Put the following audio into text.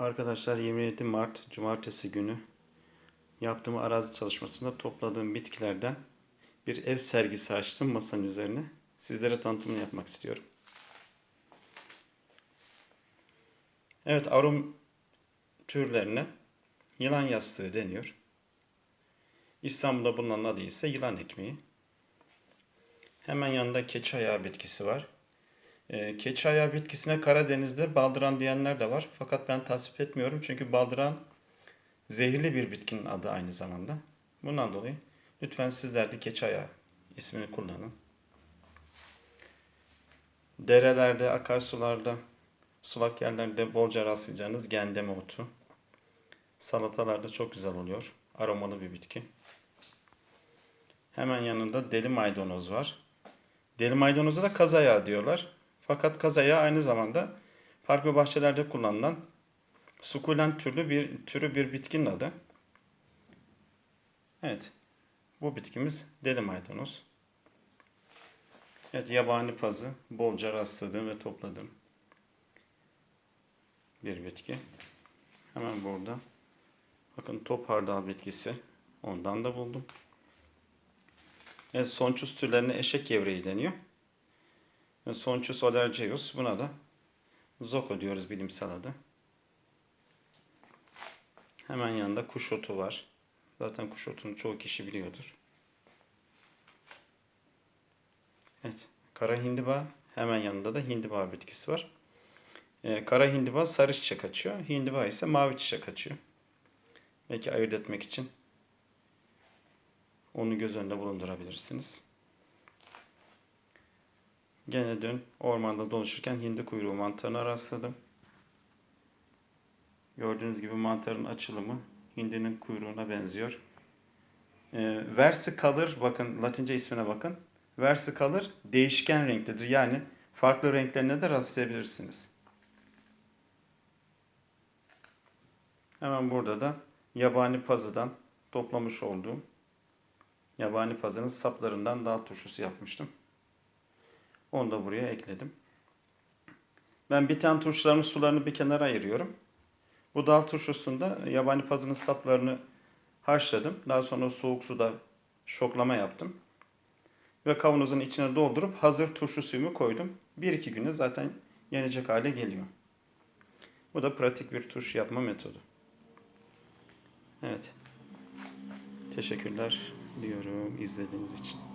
Arkadaşlar 27 Mart Cumartesi günü yaptığım arazi çalışmasında topladığım bitkilerden bir ev sergisi açtım masanın üzerine. Sizlere tanıtımını yapmak istiyorum. Evet arom türlerine yılan yastığı deniyor. İstanbul'da bulunan adı ise yılan ekmeği. Hemen yanında keçi ayağı bitkisi var. Ee, keçi ayağı bitkisine Karadeniz'de baldıran diyenler de var. Fakat ben tasvip etmiyorum çünkü baldıran zehirli bir bitkinin adı aynı zamanda. Bundan dolayı lütfen sizler de keçi ayağı ismini kullanın. Derelerde, akarsularda, sulak yerlerde bolca rastlayacağınız gendeme otu. Salatalarda çok güzel oluyor. Aromalı bir bitki. Hemen yanında deli maydanoz var. Deli maydanoza da kaz ayağı diyorlar. Fakat kaz ayağı aynı zamanda farklı bahçelerde kullanılan sukulent türlü bir türü bir bitkinin adı. Evet. Bu bitkimiz deli maydanoz. Evet yabani pazı bolca rastladığım ve topladığım bir bitki. Hemen burada. Bakın top hardal bitkisi. Ondan da buldum. Evet, sonçus türlerine eşek gevreği deniyor. Ve Sonchus olergeus. Buna da zoko diyoruz bilimsel adı. Hemen yanında kuş otu var. Zaten kuş otunu çoğu kişi biliyordur. Evet. Kara hindiba. Hemen yanında da hindiba bitkisi var. Ee, kara hindiba sarı çiçek açıyor. Hindiba ise mavi çiçek açıyor. Belki ayırt etmek için onu göz önünde bulundurabilirsiniz. Gene dün ormanda dolaşırken hindi kuyruğu mantarına rastladım. Gördüğünüz gibi mantarın açılımı hindinin kuyruğuna benziyor. E, versicolor bakın latince ismine bakın. Versicolor değişken renktedir. Yani farklı renklerine de rastlayabilirsiniz. Hemen burada da yabani pazıdan toplamış olduğum yabani pazının saplarından dal turşusu yapmıştım. Onu da buraya ekledim. Ben biten turşuların sularını bir kenara ayırıyorum. Bu dal turşusunda yabani pazının saplarını haşladım. Daha sonra soğuk suda şoklama yaptım. Ve kavanozun içine doldurup hazır turşu suyumu koydum. 1-2 günde zaten yenecek hale geliyor. Bu da pratik bir turşu yapma metodu. Evet. Teşekkürler diyorum izlediğiniz için.